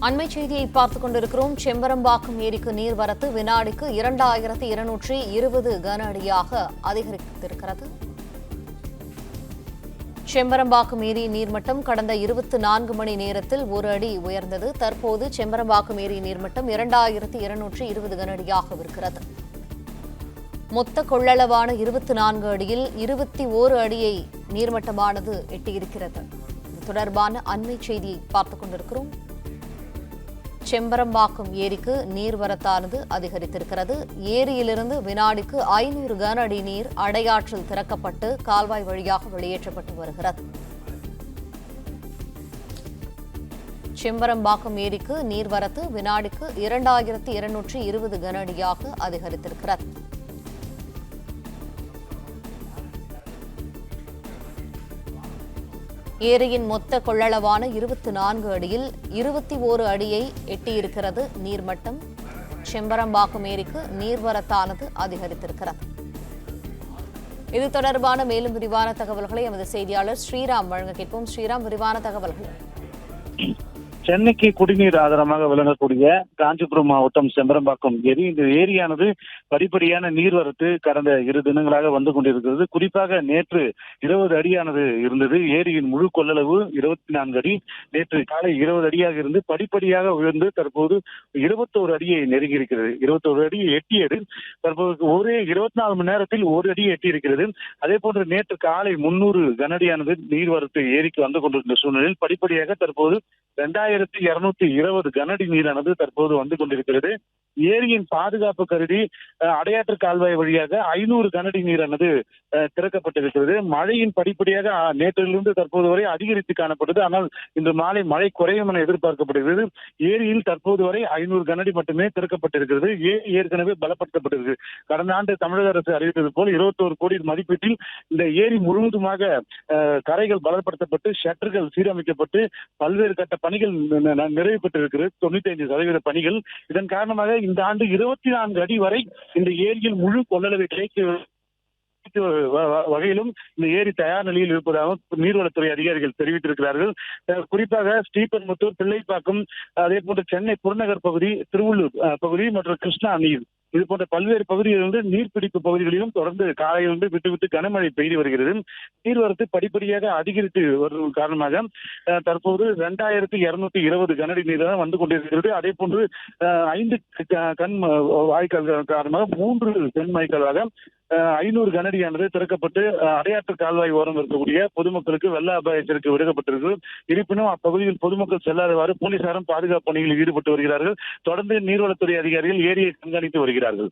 அண்மை செய்தியை பார்த்துக் கொண்டிருக்கிறோம். செம்பரம்பாக்கம் ஏரிக்கு நீர்வரத்து வினாடிக்கு இரண்டாயிரத்தி இருநூற்றி இருபது கன அடியாக அதிகரித்திருக்கிறது. செம்பரம்பாக்கம் ஏரி நீர்மட்டம் கடந்த இருபத்தி நான்கு மணி நேரத்தில் ஒரு அடி உயர்ந்தது. தற்போது செம்பரம்பாக்கம் ஏரி நீர்மட்டம் இரண்டாயிரத்தி இருநூற்றி இருபது கன அடியாக இருக்கிறது. மொத்த கொள்ளளவான இருபத்தி நான்கு அடியில் இருபத்தி ஓரு அடியை நீர்மட்டமானது எட்டியிருக்கிறது. தொடர்பான அண்மை செய்தியை பார்த்துக் கொண்டிருக்கிறோம். செம்பரம்பாக்கம் ஏரிக்கு நீர்வரத்தானது அதிகரித்திருக்கிறது. ஏரியிலிருந்து வினாடிக்கு ஐநூறு கன அடி நீர் அடையாற்றில் திறக்கப்பட்டு கால்வாய் வழியாக வெளியேற்றப்பட்டு வருகிறது. செம்பரம்பாக்கம் ஏரிக்கு நீர்வரத்து வினாடிக்கு இரண்டாயிரத்தி இருநூற்றி இருபது கன அடியாக அதிகரித்திருக்கிறது. ஏரியின் மொத்த கொள்ளளவான இருபத்தி நான்கு அடியில் இருபத்தி ஓரு அடியை எட்டியிருக்கிறது நீர்மட்டம். செம்பரம்பாக்கம் ஏரிக்கு நீர்வரத்தானது அதிகரித்திருக்கிறது. இது தொடர்பான மேலும் விரிவான தகவல்களை எமது செய்தியாளர் ஸ்ரீராம் வழங்க கேட்போம். ஸ்ரீராம் விரிவான தகவல்கள். சென்னைக்கு குடிநீர் ஆதாரமாக விளங்கக்கூடிய காஞ்சிபுரம் மாவட்டம் செம்பரம்பாக்கம். ஏரி இந்த ஏரியானது படிப்படியான நீர்வரத்து கடந்த இரு தினங்களாக வந்து கொண்டிருக்கிறது. குறிப்பாக நேற்று இருபது அடியானது இருந்தது. ஏரியின் முழு கொள்ளளவு இருபத்தி நான்கு அடி. நேற்று காலை இருபது அடியாக இருந்து படிப்படியாக உயர்ந்து தற்போது இருபத்தோரு அடியை நெருங்கி இருக்கிறது இருபத்தோரு அடி எட்டியது. தற்போது ஒரே இருபத்தி நாலு மணி நேரத்தில் ஒரு அடியை எட்டி இருக்கிறது அதே போன்று நேற்று காலை முன்னூறு கனடியானது நீர்வரத்து ஏரிக்கு வந்து கொண்டிருந்த சூழ்நிலையில் படிப்படியாக தற்போது ரெண்டாயிரத்தி இருநூத்தி இருபது கனஅடி நீரானது தற்போது வந்து கொண்டிருக்கிறது. ஏரியின் பாதுகாப்பு கருதி அடையாற்று கால்வாய் வழியாக ஐநூறு கனடி நீரானது அஹ், திறக்கப்பட்டிருக்கிறது. மழையின் படிப்படியாக நேற்றிலிருந்து தற்போது வரை அதிகரித்து காணப்பட்டது. ஆனால் இன்று மாலை மழை குறையும் என எதிர்பார்க்கப்படுகிறது. ஏரியில் தற்போது வரை ஐநூறு கனடி மட்டுமே திறக்கப்பட்டிருக்கிறது. ஏரி ஏற்கனவே பலப்படுத்தப்பட்டிருக்கு. கடந்த ஆண்டு தமிழக அரசு அறிவித்தது போல் இருபத்தோரு கோடி மதிப்பீட்டில் இந்த ஏரி முழுவதுமாக கரைகள் பலப்படுத்தப்பட்டு ஷட்டர்கள் சீரமைக்கப்பட்டு பல்வேறு கட்ட பணிகள் நிறைவு பெற்றிருக்கிறது. தொண்ணூத்தி ஐந்து சதவீத பணிகள். இதன் காரணமாக இந்த ஆண்டு இருபத்தி நான்கு அடி வரை இந்த ஏரியில் முழு கொள்ளளவை கிடைக்க வ- வ- வகையிலும் இந்த ஏரி தயார் நிலையில் இருப்பதாக நீர்வளத்துறை அதிகாரிகள் தெரிவித்திருக்கிறார்கள். குறிப்பாக ஸ்ரீபெரும்புத்தூர் பிள்ளைப்பாக்கம் அதே போன்று சென்னை புறநகர் பகுதி திருவள்ளூர் பகுதி மற்றும் கிருஷ்ணா நீர். இது போன்ற பல்வேறு பகுதிகளிலிருந்து நீர்பிடிப்பு பகுதிகளிலும் தொடர்ந்து காலையிலிருந்து விட்டு விட்டு கனமழை பெய்து வருகிறது. நீர்வரத்து படிப்படியாக அதிகரித்து வருவதன் காரணமாக தற்போது இரண்டாயிரத்தி இருநூத்தி இருபது கனஅடி நீர் தான் வந்து கொண்டிருக்கிறது. அதே போன்று ஐந்து க- கண் வாய்க்கால் காரணமாக மூன்று தென் வாய்க்காலாக ஐநூறு கனடியானது திறக்கப்பட்டு அடையாற்று கால்வாய் ஓரம் இருக்கக்கூடிய பொதுமக்களுக்கு வெள்ள அபாய எச்சரிக்கை விடுக்கப்பட்டிருக்கு இருப்பினும் அப்பகுதியில் பொதுமக்கள் செல்லாதவாறு போலீசாரும் பாதுகாப்பு பணியில் ஈடுபட்டு வருகிறார்கள். தொடர்ந்து நீர்வளத்துறை அதிகாரிகள் ஏரியை கண்காணித்து வருகிறார்கள்.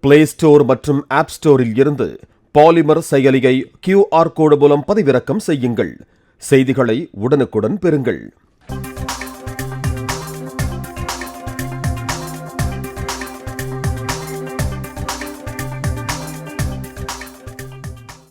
பிளே ஸ்டோர் மற்றும் ஆப் ஸ்டோரில் இருந்து பாலிமர் செயலியை கியூஆர் கோடு மூலம் பதிவிறக்கம் செய்யுங்கள். செய்திகளை உடனுக்குடன் பெறுங்கள்.